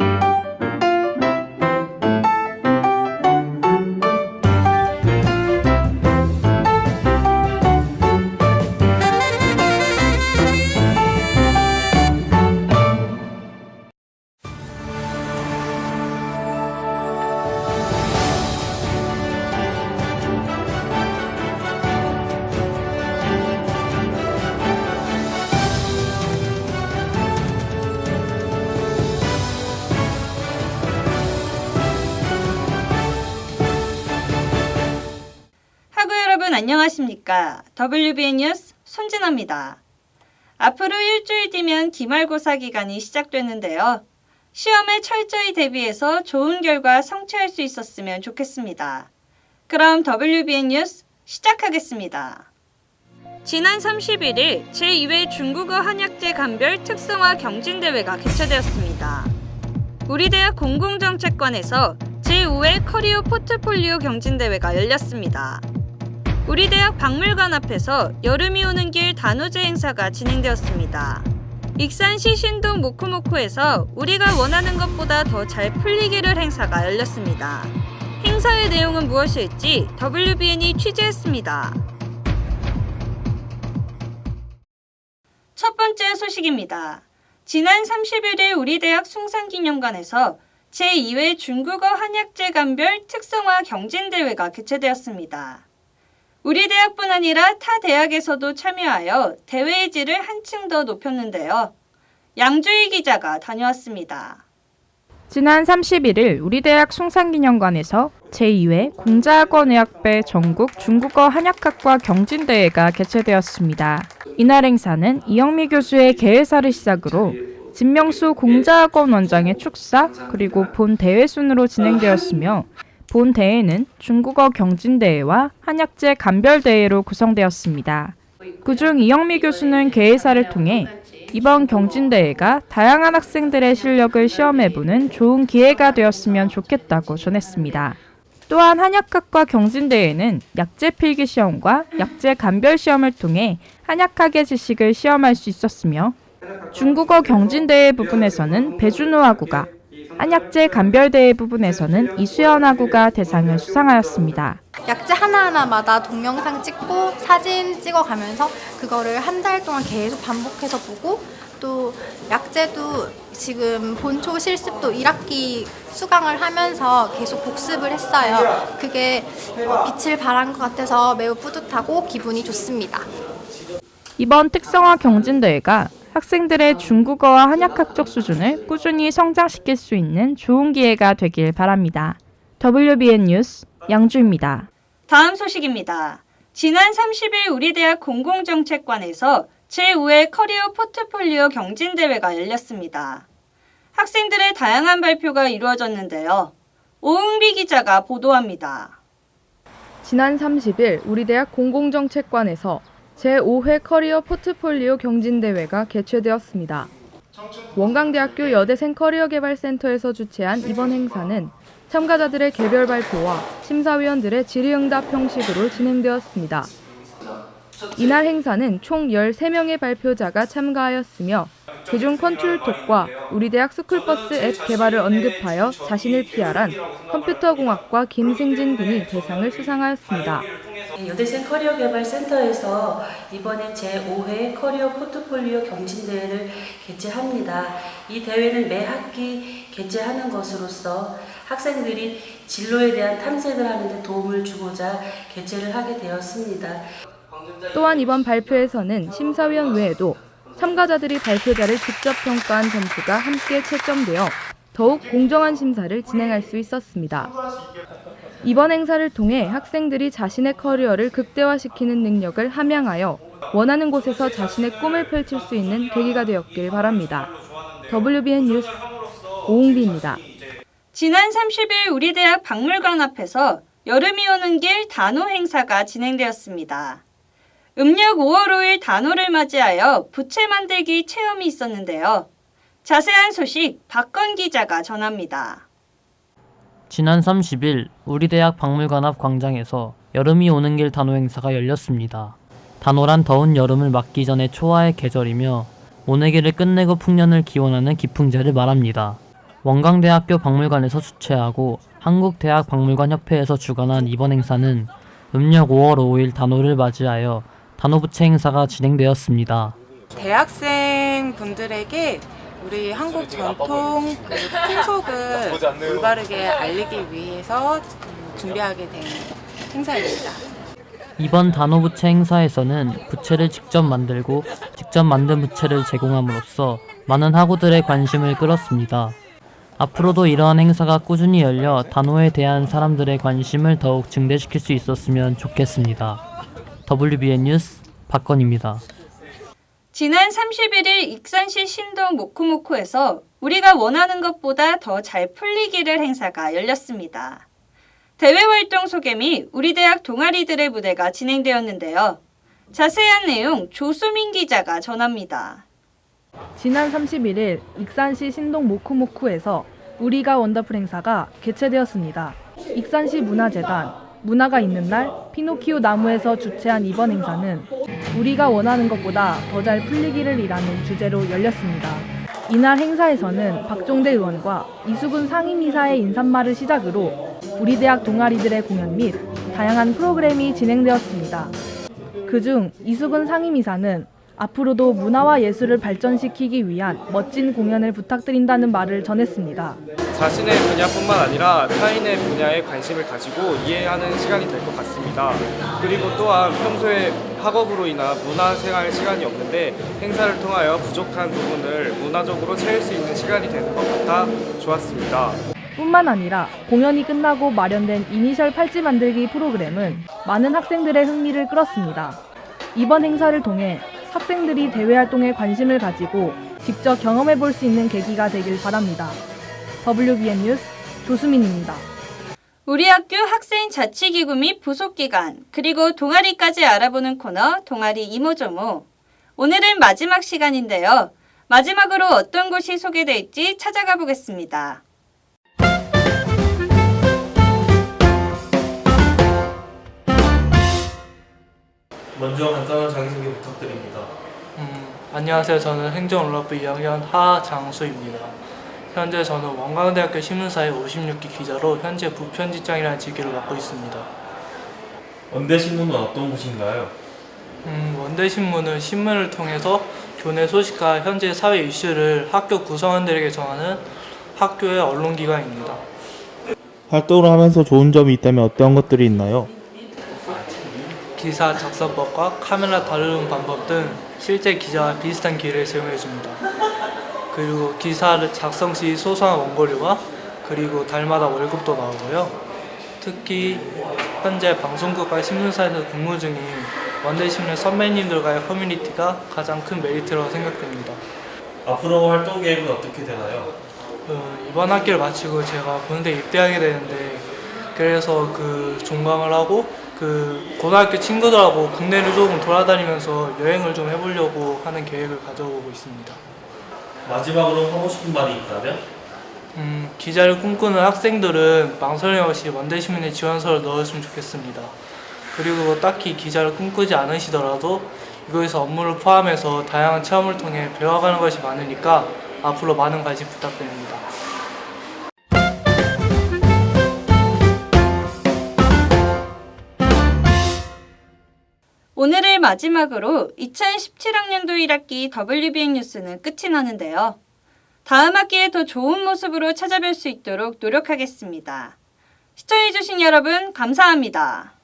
하 안녕하십니까? WBN 뉴스 손진아입니다. 앞으로 일주일 뒤면 기말고사 기간이 시작되는데요. 시험에 철저히 대비해서 좋은 결과 성취할 수 있었으면 좋겠습니다. 그럼 WBN 뉴스 시작하겠습니다. 지난 31일 제2회 중국어 한약제 간별 특성화 경진대회가 개최되었습니다. 우리 대학 공공정책관에서 제5회 커리어 포트폴리오 경진대회가 열렸습니다. 우리 대학 박물관 앞에서 여름이 오는 길 단오제 행사가 진행되었습니다. 익산시 신동 모코모코에서 우리가 원하는 것보다 더 잘 풀리기를 행사가 열렸습니다. 행사의 내용은 무엇일지 WBN이 취재했습니다. 첫 번째 소식입니다. 지난 31일 우리 대학 숭산기념관에서 제2회 중국어 한약제 간별 특성화 경진대회가 개최되었습니다. 우리 대학뿐 아니라 타 대학에서도 참여하여 대회의 질을 한층 더 높였는데요. 양주희 기자가 다녀왔습니다. 지난 31일 우리 대학 숭산기념관에서 제2회 공자학원의학배 전국 중국어 한약학과 경진대회가 개최되었습니다. 이날 행사는 이영미 교수의 개회사를 시작으로 진명수 공자학원 원장의 축사 그리고 본 대회 순으로 진행되었으며 본 대회는 중국어 경진대회와 한약제 간별대회로 구성되었습니다. 그중 이영미 교수는 개회사를 통해 이번 경진대회가 다양한 학생들의 실력을 시험해보는 좋은 기회가 되었으면 좋겠다고 전했습니다. 또한 한약학과 경진대회는 약제 필기 시험과 약제 간별 시험을 통해 한약학의 지식을 시험할 수 있었으며 중국어 경진대회 부분에서는 배준호 하구가 한약제 간별대회 부분에서는 이수연 하구가 대상을 수상하였습니다. 약재 하나하나마다 동영상 찍고 사진 찍어가면서 그거를 한 달 동안 계속 반복해서 보고 또 약재도 지금 본초 실습도 1학기 수강을 하면서 계속 복습을 했어요. 그게 어, 빛을 발한 것 같아서 매우 뿌듯하고 기분이 좋습니다. 이번 특성화 경진대회가 학생들의 중국어와 한약학적 수준을 꾸준히 성장시킬 수 있는 좋은 기회가 되길 바랍니다. WBN 뉴스 양주입니다. 다음 소식입니다. 지난 30일 우리 대학 공공정책관에서 제5회 커리어 포트폴리오 경진대회가 열렸습니다. 학생들의 다양한 발표가 이루어졌는데요. 오은비 기자가 보도합니다. 지난 30일 우리 대학 공공정책관에서 제5회 커리어 포트폴리오 경진대회가 개최되었습니다. 원광대학교 여대생 커리어 개발센터에서 주최한 이번 행사는 참가자들의 개별 발표와 심사위원들의 질의응답 형식으로 진행되었습니다. 이날 행사는 총 13명의 발표자가 참가하였으며 그중 컨트롤톡과 우리 대학 스쿨버스 앱 개발을 언급하여 자신을 PR한 컴퓨터공학과 김승진 군이 대상을 수상하였습니다. 여대생 커리어 개발 센터에서 이번에 제5회 커리어 포트폴리오 경진대회를 개최합니다. 이 대회는 매 학기 개최하는 것으로서 학생들이 진로에 대한 탐색을 하는데 도움을 주고자 개최를 하게 되었습니다. 또한 이번 발표에서는 심사위원 외에도 참가자들이 발표자를 직접 평가한 점수가 함께 채점되어 더욱 공정한 심사를 진행할 수 있었습니다. 이번 행사를 통해 학생들이 자신의 커리어를 극대화시키는 능력을 함양하여 원하는 곳에서 자신의 꿈을 펼칠 수 있는 계기가 되었길 바랍니다. WBN 뉴스 오웅비입니다. 지난 30일 우리 대학 박물관 앞에서 여름이 오는 길 단오 행사가 진행되었습니다. 음력 5월 5일 단오를 맞이하여 부채 만들기 체험이 있었는데요. 자세한 소식 박건 기자가 전합니다. 지난 30일 우리 대학 박물관 앞 광장에서 여름이 오는 길 단오 행사가 열렸습니다. 단오란 더운 여름을 맞기 전에 초하의 계절이며 모내기를 끝내고 풍년을 기원하는 기풍제를 말합니다. 원광대학교 박물관에서 주최하고 한국대학박물관협회에서 주관한 이번 행사는 음력 5월 5일 단오를 맞이하여 단오부채 행사가 진행되었습니다. 대학생 분들에게 우리 한국 전통 그 풍속을 올바르게 알리기 위해서 음, 준비하게 된 행사입니다. 이번 단오부채 행사에서는 부채를 직접 만들고 직접 만든 부채를 제공함으로써 많은 학우들의 관심을 끌었습니다. 앞으로도 이러한 행사가 꾸준히 열려 단오에 대한 사람들의 관심을 더욱 증대시킬 수 있었으면 좋겠습니다. WBN 뉴스 박건입니다. 지난 31일 익산시 신동 모코모코에서 우리가 원하는 것보다 더 잘 풀리기를 행사가 열렸습니다. 대외 활동 소개 및 우리 대학 동아리들의 무대가 진행되었는데요. 자세한 내용 조수민 기자가 전합니다. 지난 31일 익산시 신동 모쿠모쿠에서 우리가 원더풀 행사가 개최되었습니다. 익산시 문화재단 문화가 있는 날 피노키오 나무에서 주최한 이번 행사는 우리가 원하는 것보다 더 잘 풀리기를 이라는 주제로 열렸습니다. 이날 행사에서는 박종대 의원과 이수근 상임이사의 인사말을 시작으로 우리 대학 동아리들의 공연 및 다양한 프로그램이 진행되었습니다. 그중 이수근 상임이사는 앞으로도 문화와 예술을 발전시키기 위한 멋진 공연을 부탁드린다는 말을 전했습니다. 자신의 분야뿐만 아니라 타인의 분야에 관심을 가지고 이해하는 시간이 될 것 같습니다. 그리고 또한 평소에 학업으로 인한 문화생활 시간이 없는데 행사를 통하여 부족한 부분을 문화적으로 채울 수 있는 시간이 되는 것 같아 좋았습니다. 뿐만 아니라 공연이 끝나고 마련된 이니셜 팔찌 만들기 프로그램은 많은 학생들의 흥미를 끌었습니다. 이번 행사를 통해 학생들이 대외 활동에 관심을 가지고 직접 경험해 볼 수 있는 계기가 되길 바랍니다. WBN 뉴스 조수민입니다. 우리 학교 학생 자치기구 및 부속기관, 그리고 동아리까지 알아보는 코너 동아리 이모저모. 오늘은 마지막 시간인데요. 마지막으로 어떤 곳이 소개될지 찾아가 보겠습니다. 먼저 간단한 자기소개 부탁드립니다. 음, 안녕하세요. 저는 행정올라프 2학년 하장수입니다. 현재 저는 원광대학교 신문사의 56기 기자로 현재 부편집장이라는 직위를 맡고 있습니다. 원대신문은 어떤 곳인가요? 음, 원대신문은 신문을 통해서 교내 소식과 현재 사회 이슈를 학교 구성원들에게 전하는 학교의 언론기관입니다. 활동을 하면서 좋은 점이 있다면 어떤 것들이 있나요? 기사 작성법과 카메라 다루는 방법 등 실제 기자와 비슷한 기회를 제공해 줍니다. 그리고 기사를 작성 시 소소한 원고료와 그리고 달마다 월급도 나오고요. 특히 현재 방송국과 신문사에서 근무 중인 원대신문 선배님들과의 커뮤니티가 가장 큰 메리트라고 생각됩니다. 앞으로 활동 계획은 어떻게 되나요? 어, 이번 학기를 마치고 제가 군대 입대하게 되는데 그래서 그 종강을 하고 그 고등학교 친구들하고 국내를 조금 돌아다니면서 여행을 좀 해보려고 하는 계획을 가져보고 있습니다. 마지막으로 하고 싶은 말이 있다면? 음, 기자를 꿈꾸는 학생들은 망설임 없이 원대시민의 지원서를 넣었으면 좋겠습니다. 그리고 딱히 기자를 꿈꾸지 않으시더라도 이곳에서 업무를 포함해서 다양한 체험을 통해 배워가는 것이 많으니까 앞으로 많은 관심 부탁드립니다. 오늘을 마지막으로 2017학년도 1학기 WBN 뉴스는 끝이 나는데요. 다음 학기에 더 좋은 모습으로 찾아뵐 수 있도록 노력하겠습니다. 시청해주신 여러분, 감사합니다.